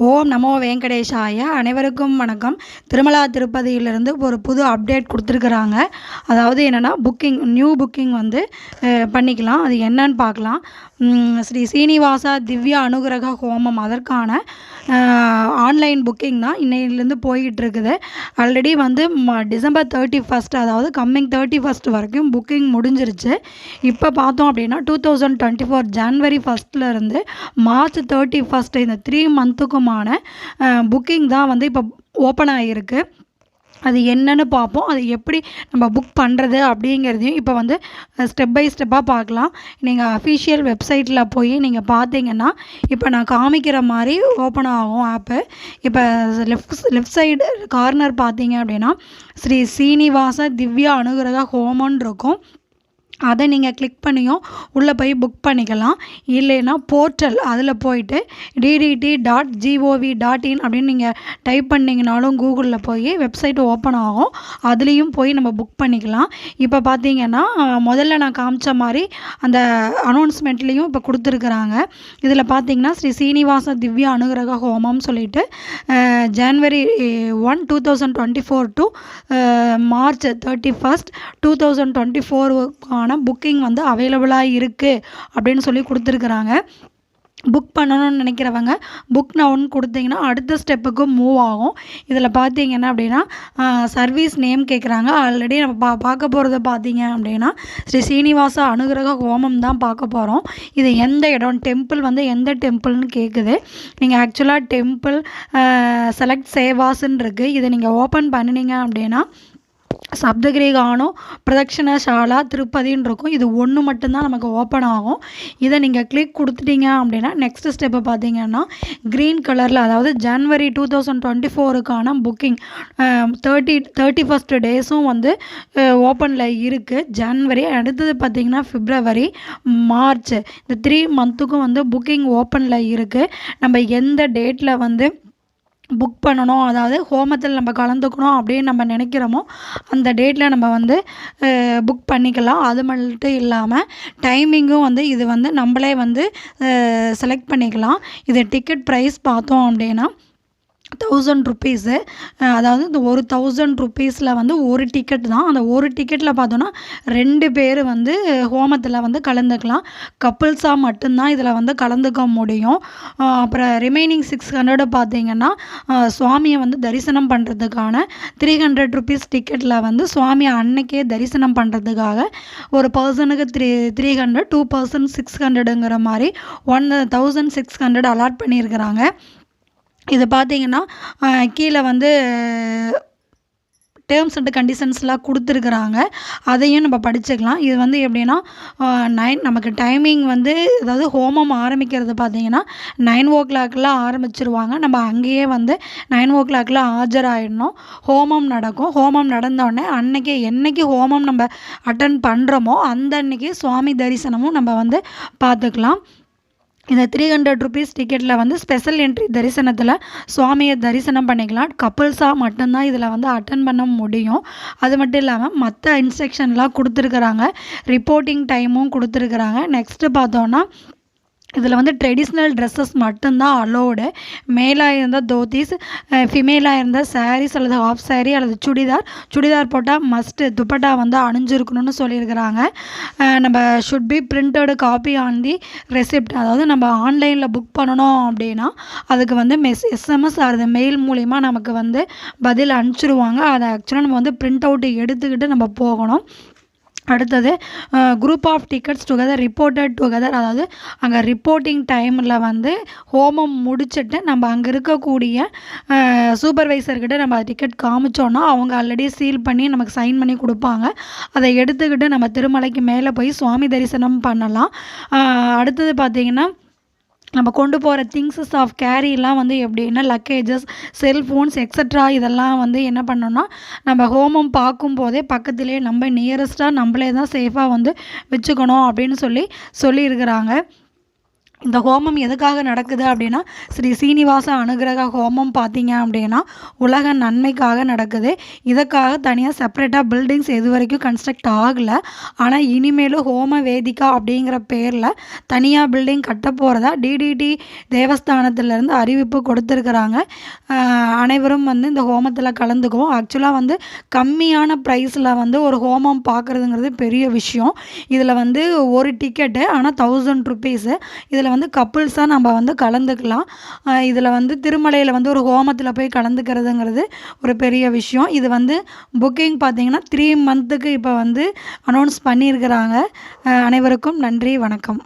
ஓம் நமோ வெங்கடேஷாய. அனைவருக்கும் வணக்கம். திருமலா திருப்பதியிலிருந்து ஒரு புது அப்டேட் கொடுத்துருக்குறாங்க. அதாவது என்னென்னா புக்கிங் நியூ புக்கிங் வந்து பண்ணிக்கலாம். அது என்னன்னு பார்க்கலாம். ஸ்ரீ சீனிவாசா திவ்யா அனுகிரக ஹோமம். அதற்கான ஆன்லைன் புக்கிங் தான் இன்னையிலேருந்து போய்கிட்டு இருக்குது ஆல்ரெடி வந்து ம- டிசம்பர் தேர்ட்டி ஃபஸ்ட் அதாவது கம்மிங் தேர்ட்டி ஃபஸ்ட் வரைக்கும் புக்கிங் முடிஞ்சிருச்சு. இப்போ பார்த்தோம் அப்படின்னா two thousand twenty four January ஃபஸ்ட்லேருந்து மார்ச் தேர்ட்டி ஃபஸ்ட் இந்த த்ரீ மந்த்துக்குமான புக்கிங் தான் வந்து இப்போ ஓப்பன் ஆகியிருக்கு அது என்னன்னு பார்ப்போம். அது எப்படி நம்ம புக் பண்ணுறது அப்படிங்கிறதையும் இப்போ வந்து ஸ்டெப் பை ஸ்டெப்பாக பார்க்கலாம். நீங்கள் அஃபிஷியல் வெப்சைட்டில் போய் நீங்கள் பார்த்தீங்கன்னா இப்போ நான் காமிக்கிற மாதிரி ஓப்பன் ஆகும் ஆப்பு இப்போ லெஃப்ட் லெஃப்ட் சைடு கார்னர் பார்த்தீங்க அப்படின்னா ஸ்ரீ சீனிவாச திவ்யா அனுகிரக ஹோமம்னு இருக்கும். அதை நீங்கள் கிளிக் பண்ணியும் உள்ளே போய் புக் பண்ணிக்கலாம். இல்லைன்னா போர்ட்டல் அதில் போயிட்டு TTD dot gov dot in அப்படின்னு நீங்கள் டைப் பண்ணிங்கனாலும் கூகுளில் போய் வெப்சைட் ஓப்பன் ஆகும். அதுலேயும் போய் நம்ம புக் பண்ணிக்கலாம். இப்போ பார்த்தீங்கன்னா முதல்ல நான் காமிச்ச மாதிரி அந்த அனௌன்ஸ்மெண்ட்லேயும் இப்போ கொடுத்துருக்குறாங்க. இதில் பார்த்தீங்கன்னா ஸ்ரீ சீனிவாச திவ்யா அனுகிரக ஹோமம்னு சொல்லிட்டு January one two thousand twenty four to March thirty first two thousand twenty ஃபோருக்கான booking வந்து அவைலபிளாக இருக்குது அப்படின்னு சொல்லி கொடுத்துருக்குறாங்க. புக் பண்ணணும்னு நினைக்கிறவங்க புக் நவுன் கொடுத்தீங்கன்னா அடுத்த ஸ்டெப்புக்கு மூவ் ஆகும். இதில் பார்த்தீங்கன்னா அப்படின்னா சர்வீஸ் நேம் கேட்குறாங்க ஆல்ரெடி நம்ம பா பார்க்க போகிறத பார்த்தீங்க அப்படின்னா ஸ்ரீ சீனிவாச அனுகிரக ஹோமம் தான் பார்க்க போகிறோம் இது எந்த இடம் டெம்பிள் வந்து எந்த டெம்பிள்னு கேட்குது நீங்கள் ஆக்சுவலாக டெம்பிள் செலக்ட் சேவாஸ்ன்னு இருக்குது இதை நீங்கள் ஓப்பன் பண்ணினீங்க அப்படின்னா சப்தகிரிகானம் பிரதக்ஷணசாலா பிரதட்சண திருப்பதின்னு இருக்கும் இது ஒன்று மட்டும்தான் நமக்கு ஓப்பன் ஆகும். இதை நீங்கள் கிளிக் கொடுத்துட்டீங்க அப்படின்னா நெக்ஸ்ட் ஸ்டெப்பு பார்த்தீங்கன்னா க்ரீன் கலரில் அதாவது ஜனவரி டூ தௌசண்ட் டுவெண்ட்டி ஃபோருக்கான புக்கிங் தேர்ட்டி தேர்ட்டி ஃபஸ்ட் டேஸும் வந்து ஓப்பனில் இருக்குது ஜனவரி அடுத்தது பார்த்தீங்கன்னா ஃபிப்ரவரி மார்ச் இந்த த்ரீ மந்த்துக்கும் வந்து புக்கிங் ஓப்பனில் இருக்குது நம்ம எந்த டேட்டில் வந்து புக் பண்ணணும். அதாவது ஹோமத்தில் நம்ம கலந்துக்கணும் அப்படின்னு நம்ம நினைக்கிறோமோ அந்த டேட்டில் நம்ம வந்து புக் பண்ணிக்கலாம். அது மட்டும் இல்லாமல் டைமிங்கும் வந்து இது வந்து நம்மளே வந்து செலக்ட் பண்ணிக்கலாம். இது டிக்கெட் ப்ரைஸ் பார்த்தோம் அப்படின்னா தௌசண்ட் ருப்பீஸு அதாவது இந்த ஒரு தௌசண்ட் ருப்பீஸில் வந்து ஒரு டிக்கெட் தான். அந்த ஒரு டிக்கெட்டில் பார்த்தோன்னா ரெண்டு பேர் வந்து ஹோமத்தில் வந்து கலந்துக்கலாம். கப்புள்ஸாக மட்டும்தான் இதில் வந்து கலந்துக்க முடியும். அப்புறம் ரிமைனிங் சிக்ஸ் ஹண்ட்ரடு பார்த்தீங்கன்னா சுவாமியை வந்து தரிசனம் பண்ணுறதுக்கான த்ரீ ஹண்ட்ரட் ருபீஸ் டிக்கெட்டில் வந்து சுவாமியை அன்னைக்கே தரிசனம் பண்ணுறதுக்காக ஒரு பர்சனுக்கு three three hundred two person six ஹண்ட்ரடுங்கிற மாதிரி one thousand six hundred allot பண்ணியிருக்கிறாங்க. இது பார்த்தீங்கன்னா கீழே வந்து டேர்ம்ஸ் அண்ட் கண்டிஷன்ஸ்லாம் கொடுத்துருக்குறாங்க. அதையும் நம்ம படிச்சுக்கலாம். இது வந்து எப்படின்னா நைன் நமக்கு டைமிங் வந்து அதாவது ஹோமம் ஆரம்பிக்கிறது பார்த்தீங்கன்னா நைன் ஓ கிளாக்லாம் ஆரம்பிச்சிருவாங்க. நம்ம அங்கேயே வந்து நைன் ஓ கிளாக்லாம் ஆஜராகிடணும் ஹோமம் நடக்கும். ஹோமம் நடந்தோடனே அன்னைக்கு என்னைக்கு ஹோமம் நம்ம அட்டன் பண்ணுறோமோ அந்த அன்னைக்கு சுவாமி தரிசனமும் நம்ம வந்து பார்த்துக்கலாம் இந்த த்ரீ ஹண்ட்ரட் ருபீஸ் டிக்கெட்டில் வந்து ஸ்பெஷல் என்ட்ரி தரிசனத்தில் சுவாமியை தரிசனம் பண்ணிக்கலாம். கப்புள்ஸாக மட்டும்தான் இதில் வந்து அட்டன் பண்ண முடியும். அது மட்டும் இல்லாமல் மற்ற இன்ஸ்ட்ரக்ஷன்லாம் கொடுத்துருக்குறாங்க. ரிப்போர்ட்டிங் டைமும் கொடுத்துருக்குறாங்க. நெக்ஸ்ட்டு பார்த்தோன்னா இதில் வந்து ட்ரெடிஷ்னல் ட்ரெஸ்ஸஸ் மட்டும்தான் அலோடு மேலாக இருந்தால் தோத்திஸ் ஃபிமேலாக இருந்தால் சாரீஸ் அல்லது ஹாஃப் சாரீ அல்லது சுடிதார். சுடிதார் போட்டால் மஸ்ட்டு துப்பட்டா வந்து அணிஞ்சிருக்கணும்னு சொல்லியிருக்கிறாங்க. நம்ம should be printed copy on the receipt அதாவது நம்ம ஆன்லைனில் புக் பண்ணணும் அப்படின்னா அதுக்கு வந்து மெஸ் எஸ்எம்எஸ் அது மெயில் மூலிமா நமக்கு வந்து பதில் அனுப்பிச்சிருவாங்க. அதை ஆக்சுவலாக நம்ம வந்து பிரிண்ட் அவுட் எடுத்துக்கிட்டு நம்ம போகணும். அடுத்தது group of tickets together reported together அதாவது அங்கே ரிப்போர்ட்டிங் டைமில் வந்து ஹோமம் முடிச்சுட்டு நம்ம அங்கே இருக்கக்கூடிய சூப்பர்வைசர்கிட்ட நம்ம டிக்கெட் காமிச்சோன்னா அவங்க ஆல்ரெடி சீல் பண்ணி நமக்கு சைன் பண்ணி கொடுப்பாங்க. அதை எடுத்துக்கிட்டு நம்ம திருமலைக்கு மேலே போய் சுவாமி தரிசனம் பண்ணலாம். அடுத்தது பார்த்திங்கன்னா நம்ம கொண்டு போகிற திங்ஸஸ் ஆஃப் கேரிலாம் வந்து எப்படின்னா லக்கேஜஸ் செல்ஃபோன்ஸ் எக்ஸட்ரா இதெல்லாம் வந்து என்ன பண்ணோன்னா நம்ம ஹோமம் பார்க்கும்போதே பக்கத்துலேயே நம்ம நியரஸ்ட்டாக நம்மளே தான் சேஃபாக வந்து வச்சுக்கணும் அப்படின்னு சொல்லி சொல்லியிருக்கிறாங்க. இந்த ஹோமம் எதுக்காக நடக்குது அப்படின்னா ஸ்ரீ சீனிவாச அனுகிரக ஹோமம் பார்த்தீங்க அப்படின்னா உலக நன்மைக்காக நடக்குது. இதுக்காக தனியாக செப்பரேட்டாக பில்டிங்ஸ் இது வரைக்கும் கன்ஸ்ட்ரக்ட் ஆகலை. ஆனால் இனிமேலும் ஹோம வேதிகா அப்படிங்கிற பேரில் தனியாக பில்டிங் கட்ட போகிறதா டிடிடி தேவஸ்தானத்திலேருந்து அறிவிப்பு கொடுத்துருக்குறாங்க. அனைவரும் வந்து இந்த ஹோமத்தில் கலந்துக்குவோம். ஆக்சுவலாக வந்து கம்மியான ப்ரைஸில் வந்து ஒரு ஹோமம் பார்க்குறதுங்கிறது பெரிய விஷயம். இதில் வந்து ஒரு டிக்கெட்டு ஆனால் தௌசண்ட் ருபீஸு இதில் வந்து கப்புள்ஸாக நம்ம வந்து கலந்துக்கலாம். இதில் வந்து திருமலையில் வந்து ஒரு ஹோமத்தில் போய் கலந்துக்கிறதுங்கிறது ஒரு பெரிய விஷயம். இது வந்து புக்கிங் பார்த்தீங்கன்னா த்ரீ மந்த்துக்கு இப்போ வந்து அனௌன்ஸ் பண்ணியிருக்கிறாங்க. அனைவருக்கும் நன்றி வணக்கம்.